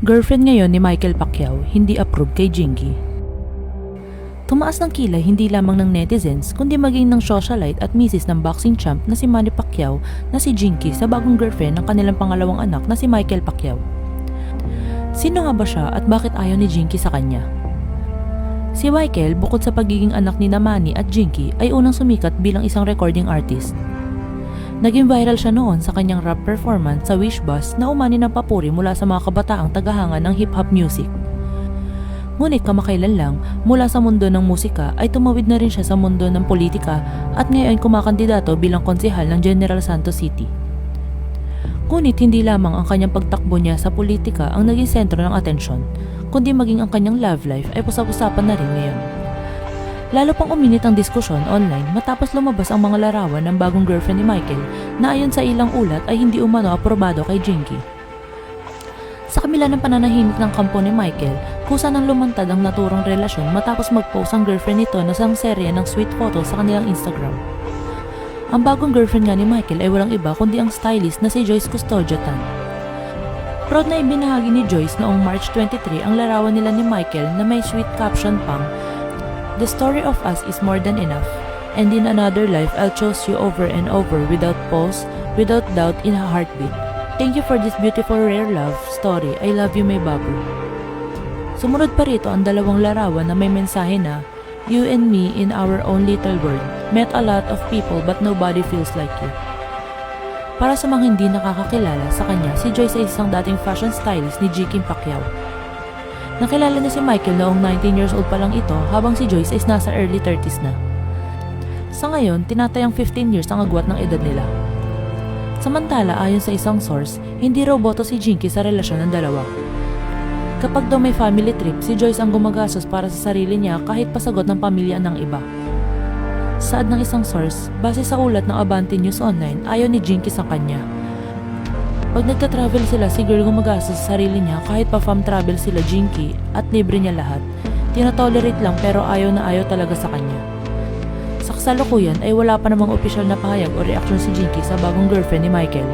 Girlfriend ngayon ni Michael Pacquiao, hindi approve kay Jinky. Tumaas ng kilay hindi lamang ng netizens kundi maging ng socialite at misis ng boxing champ na si Manny Pacquiao na si Jinky sa bagong girlfriend ng kanilang pangalawang anak na si Michael Pacquiao. Sino nga ba siya at bakit ayaw ni Jinky sa kanya? Si Michael, bukod sa pagiging anak ni Manny at Jinky, ay unang sumikat bilang isang recording artist. Naging viral siya noon sa kanyang rap performance sa Wish Bus na umani ng papuri mula sa mga kabataang tagahanga ng hip-hop music. Ngunit kamakailan lang, mula sa mundo ng musika ay tumawid na rin siya sa mundo ng politika at ngayon kumakandidato bilang konsehal ng General Santos City. Ngunit hindi lamang ang kanyang pagtakbo niya sa politika ang naging sentro ng atensyon, kundi maging ang kanyang love life ay pusap-usapan na rin ngayon. Lalo pang uminit ang diskusyon online matapos lumabas ang mga larawan ng bagong girlfriend ni Michael na ayon sa ilang ulat ay hindi umano aprobado kay Jinky. Sa kamila ng pananahimik ng kampo ni Michael, kusa nang lumantad ang naturang relasyon matapos mag-post ang girlfriend nito na isang serye ng sweet photos sa kanilang Instagram. Ang bagong girlfriend nga ni Michael ay walang iba kundi ang stylist na si Joyce Custodio Tan. Proud na ibinahagi ni Joyce noong March 23 ang larawan nila ni Michael na may sweet caption pang The story of us is more than enough, and in another life I'll choose you over and over without pause, without doubt in a heartbeat. Thank you for this beautiful rare love story. I love you, my babu. Sumunod pa rito ang dalawang larawan na may mensahe na You and me in our own little world. Met a lot of people but nobody feels like you. Para sa mga hindi nakakakilala sa kanya, si Joyce ay isang dating fashion stylist ni Jikin Pacquiao. Nakilala na si Michael noong 19 years old pa lang ito habang si Joyce ay nasa early 30s na. Sa ngayon, tinatayang 15 years ang agwat ng edad nila. Samantala, ayon sa isang source, hindi raw boto si Jinky sa relasyon ng dalawa. Kapag daw may family trip, si Joyce ang gumagastos para sa sarili niya kahit pasagot ng pamilya ng iba. Saad ng isang source, base sa ulat ng Abante News Online, ayaw ni Jinky sa kanya. Pag nagta-travel sila, si girl gumagastos sa sarili niya kahit pa fam travel sila Jinky at libre niya lahat. Tinatolerate lang pero ayaw na ayaw talaga sa kanya. Sa kasalukuyan ay wala pa namang opisyal na pahayag o reaksyon si Jinky sa bagong girlfriend ni Michael.